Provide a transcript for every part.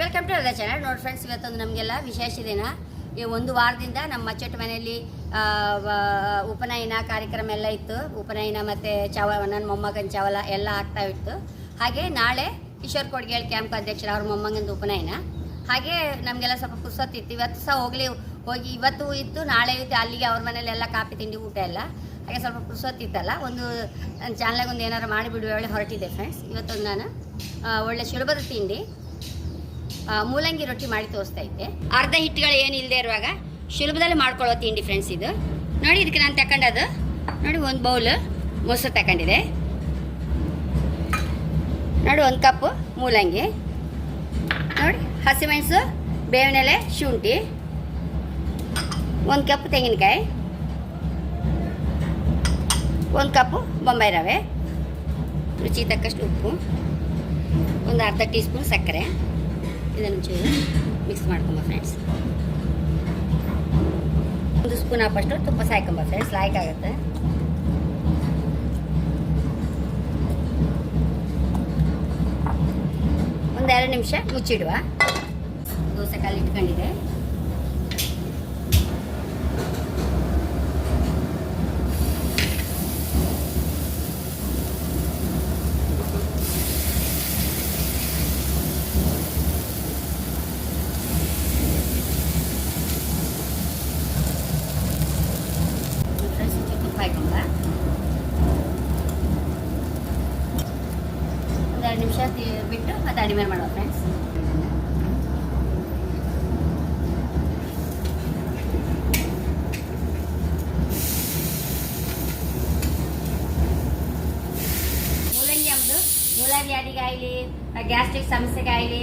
Welcome to ಅದ channel ನೋಡಿ friends ಇವತ್ತೊಂದು ನಮಗೆಲ್ಲ ವಿಶೇಷ ದಿನ. ಈ ಒಂದು ವಾರದಿಂದ ನಮ್ಮ ಮಚ್ಚಟ್ ಮನೆಯಲ್ಲಿ ಉಪನಯನ ಕಾರ್ಯಕ್ರಮ ಎಲ್ಲ ಇತ್ತು. ಉಪನಯನ ಮತ್ತು ಚಾವ ನನ್ನ ಮೊಮ್ಮಗನ ಚಾವಲ ಎಲ್ಲ ಆಗ್ತಾ ಇತ್ತು. ಹಾಗೆ ನಾಳೆ ಕಿಶೋರ್ ಕೊಡ್ಗೇಳ್ ಕ್ಯಾಂಪ್ ಅಧ್ಯಕ್ಷರ ಅವ್ರ ಮೊಮ್ಮಗಂದು ಉಪನಯನ. ಹಾಗೆ ನಮಗೆಲ್ಲ ಸ್ವಲ್ಪ ಪುಸ್ತಕ ಇವತ್ತು ಸಹ ಹೋಗಲಿ, ಹೋಗಿ ಇವತ್ತು ಇತ್ತು, ನಾಳೆ ಇತ್ತು, ಅಲ್ಲಿಗೆ ಅವ್ರ ಮನೇಲಿ ಎಲ್ಲ ಕಾಫಿ ತಿಂಡಿ, ಊಟ ಎಲ್ಲ. ಹಾಗೆ ಸ್ವಲ್ಪ ಪುಸ್ತಕ ಇತ್ತಲ್ಲ. ಒಂದು, ನನ್ನ ಚಾನಲ್ಗೆ ಒಂದು ಏನಾರು ಮಾಡಿಬಿಡುವ ವೇಳೆ ಹೊರಟಿದ್ದೆ ಫ್ರೆಂಡ್ಸ್ ಇವತ್ತೊಂದು ನಾನು ಒಳ್ಳೆ ಸುಲಭದ ತಿಂಡಿ. ಮೂಲಂಗಿ ರೊಟ್ಟಿ ಮಾಡಿ ತೋರಿಸ್ತಾ ಇದ್ದೆ. ಅರ್ಧ ಹಿಟ್ಟುಗಳು ಏನು ಇಲ್ಲದೆ ಇರುವಾಗ ಸುಲಭದಲ್ಲಿ ಮಾಡ್ಕೊಳ್ಳೋ ತಿಂಡಿ ಫ್ರೆಂಡ್ಸ್ ಇದು. ನೋಡಿ, ಇದಕ್ಕೆ ನಾನು ತಗೊಂಡದು ನೋಡಿ, ಒಂದು ಬೌಲ್ ಮೊಸರು ತಗೊಂಡಿದೆ ನೋಡಿ, ಒಂದು ಕಪ್ಪು ಮೂಲಂಗಿ. ನೋಡಿ ಹಸಿಮೆಣಸು ಬೇವಿನೆಲೆ, ಶುಂಠಿ. ಒಂದು ಕಪ್ ತೆಂಗಿನಕಾಯಿ. ಒಂದು ಕಪ್ಪು ಬೊಂಬೈ ರವೆ. ರುಚಿ ತಕ್ಕಷ್ಟು ಉಪ್ಪು. ಒಂದು ಅರ್ಧ ಟೀ ಸ್ಪೂನ್ ಸಕ್ಕರೆ. ಇದನ್ನು ಮಿಕ್ಸ್ ಮಾಡ್ಕೊಂಬ ಫ್ರೆಂಡ್ಸ್ ಒಂದು ಸ್ಪೂನ್ ಹಾಕಷ್ಟು ತುಪ್ಪ ಸಾಯ್ಕೊಂಬ ಫ್ರೆಂಡ್ಸ್ ಲಾಯ್ಕ್ ಆಗುತ್ತೆ. ಒಂದೆರಡು ನಿಮಿಷ ಮುಚ್ಚಿಡುವ. ದೋಸೆ ಕಾಲು ಇಟ್ಕೊಂಡಿದೆ ಫ್ರೆಂಡ್ಸ್ ತುಪ್ಪ ಒಂದು ಒಂದೆರಡು ನಿಮಿಷ ಬಿಟ್ಟು ಮತ್ತೆ ಅಡಿಮೆ ಮಾಡುವ ಫ್ರೆಂಡ್ಸ್ ಆಗಲಿ ಗ್ಯಾಸ್ಟ್ರಿಕ್ ಸಮಸ್ಯೆಗಾಗಲಿ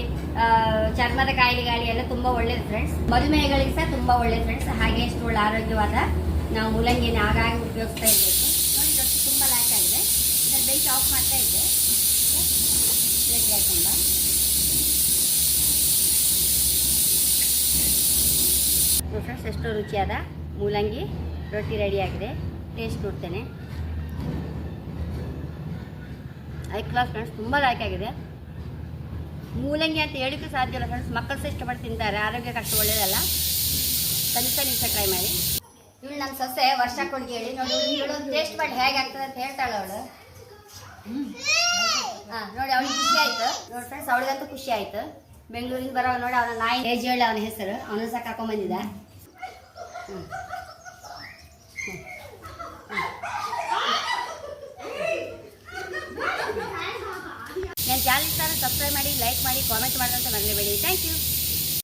ಚರ್ಮದ ಕಾಯಿಲೆಗಾಗಲಿ ಎಲ್ಲ ತುಂಬಾ ಒಳ್ಳೇದು ಫ್ರೆಂಡ್ಸ್ ಮಧುಮೇಹಗಳಿಗೆ ಸಹ ತುಂಬಾ ಒಳ್ಳೇದು ಫ್ರೆಂಡ್ಸ್ ಹಾಗೆ ಎಷ್ಟು ಒಳ್ಳೆ ಆರೋಗ್ಯವಾದ ನಾವು ಮೂಲಂಗಿನ ಆಗಾಗ ಉಪಯೋಗಿಸ್ತಾ ಇರಬೇಕು. ನೋಡಿ ರೊಟ್ಟಿ ತುಂಬ ಲ್ಯಾಕ್ ಆಗಿದೆ. ಇದನ್ನು ಬೆಂಕಿ ಆಫ್ ಮಾಡ್ತಾ ಇದ್ದೆ. ರೆಡಿ ಹಾಕೊಂಡ ಫ್ರೆಂಡ್ಸ್ ಎಷ್ಟು ರುಚಿಯಾದ ಮೂಲಂಗಿ ರೊಟ್ಟಿ ರೆಡಿಯಾಗಿದೆ ಟೇಸ್ಟ್ ನೋಡ್ತೇನೆ. ಐ ಕ್ಲಾಸ್ ಫ್ರೆಂಡ್ಸ್ ತುಂಬ ಲೈಕ್ ಆಗಿದೆ. ಮೂಲಂಗಿ ಅಂತ ಹೇಳಿಕ್ಕೂ ಸಾಧ್ಯ ಇಲ್ಲ ಫ್ರೆಂಡ್ಸ್ ಮಕ್ಕಳು ಸಹ ಇಷ್ಟಪಟ್ಟು ತಿಂತಾರೆ. ಆರೋಗ್ಯಕ್ಕೆ ಅಷ್ಟು ಒಳ್ಳೆಯದಲ್ಲ ಕನಿಷ್ಠ ನಿಮಿಷ ಟ್ರೈ ಮಾಡಿ. ಇವಳು ನಮ್ಮ ಸೊಸೆ ವರ್ಷ ಕೊಡ್ಗೆ ಹೇಳಿ ನೋಡಿ ಇವಳು ಟೇಸ್ಟ್ ಮಾಡಿ ಹೇಗೆ ಆಗ್ತದೆ ಅಂತ ಹೇಳ್ತಾಳೆ ಅವಳು ಹಾಂ ನೋಡಿ ಅವಳಿಗೆ ಖುಷಿ ಆಯಿತು ನೋಡಿ ಫ್ರೆಂಡ್ಸ್ ಅವಳಿಗಂತೂ ಖುಷಿ ಆಯಿತು ಬೆಂಗಳೂರಿಗೆ ಬರೋ ನೋಡಿ ಅವನ ನಾಯಿ ಏಜ್ ಹೇಳಿ ಅವನ ಹೆಸರು ಅವನು ಸಹ ಕರ್ಕೊಂಬಂದಿದ್ದ ಹ್ಞೂ ನನ್ನ ಚಾನಲ್ ಸಬ್ಸ್ಕ್ರೈಬ್ ಮಾಡಿ ಲೈಕ್ ಮಾಡಿ ಕಾಮೆಂಟ್ ಮಾಡೋದಂತ ಮರಲೇಬೇಡಿ ಥ್ಯಾಂಕ್ ಯು